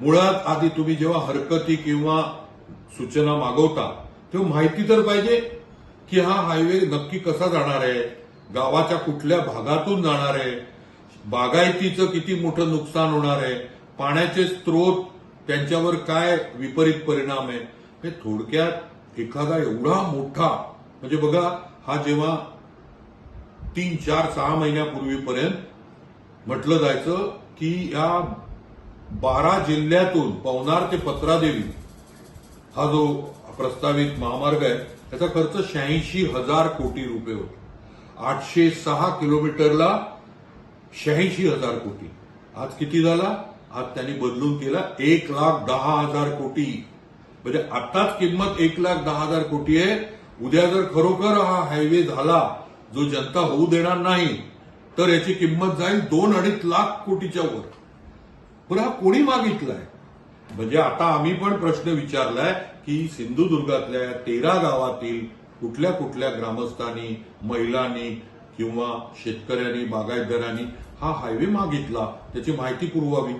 मुळात आधी तुम्ही जेव्हा हरकती किंवा सूचना मागवता तेव्हा माहिती तर पाहिजे की हा हायवे नक्की कसा जाणार आहे गावाच्या कुठल्या भागातून जाणार आहे बागायतीचं किती मोठं नुकसान होणार आहे पाण्याचे स्रोत त्यांच्यावर काय विपरीत परिणाम आहे हे थोडक्यात एखादा एवढा मोठा म्हणजे बघा हा जेव्हा तीन चार सहा महिन्यापूर्वीपर्यंत म्हटलं जायचं की या बारा जिल्ह्यातून पवनार ते पत्रादेवी हा जो प्रस्तावित महामार्ग आहे त्याचा खर्च शहाऐंशी हजार कोटी रुपये होतो. आठशे सहा किलोमीटरला शहाऐंशी हजार कोटी. आज किती झाला? आज त्यांनी बदलून केला एक लाख दहा हजार कोटी. म्हणजे आताच किंमत एक लाख दहा हजार कोटी आहे. उद्या जर खरोखर हा हायवे झाला जो जनता होऊ देणार नाही तर याची किंमत जाईल दोन अडीच लाख कोटीच्या वर. बरं हा कोणी मागितलाय? म्हणजे आता आम्ही पण प्रश्न विचारलाय की सिंधुदुर्गातल्या तेरा गावातील कुठल्या कुठल्या ग्रामस्थांनी महिलांनी किंवा शेतकऱ्यांनी बागायतदारांनी हा हायवे मागितला? त्याची माहिती पुरवावी.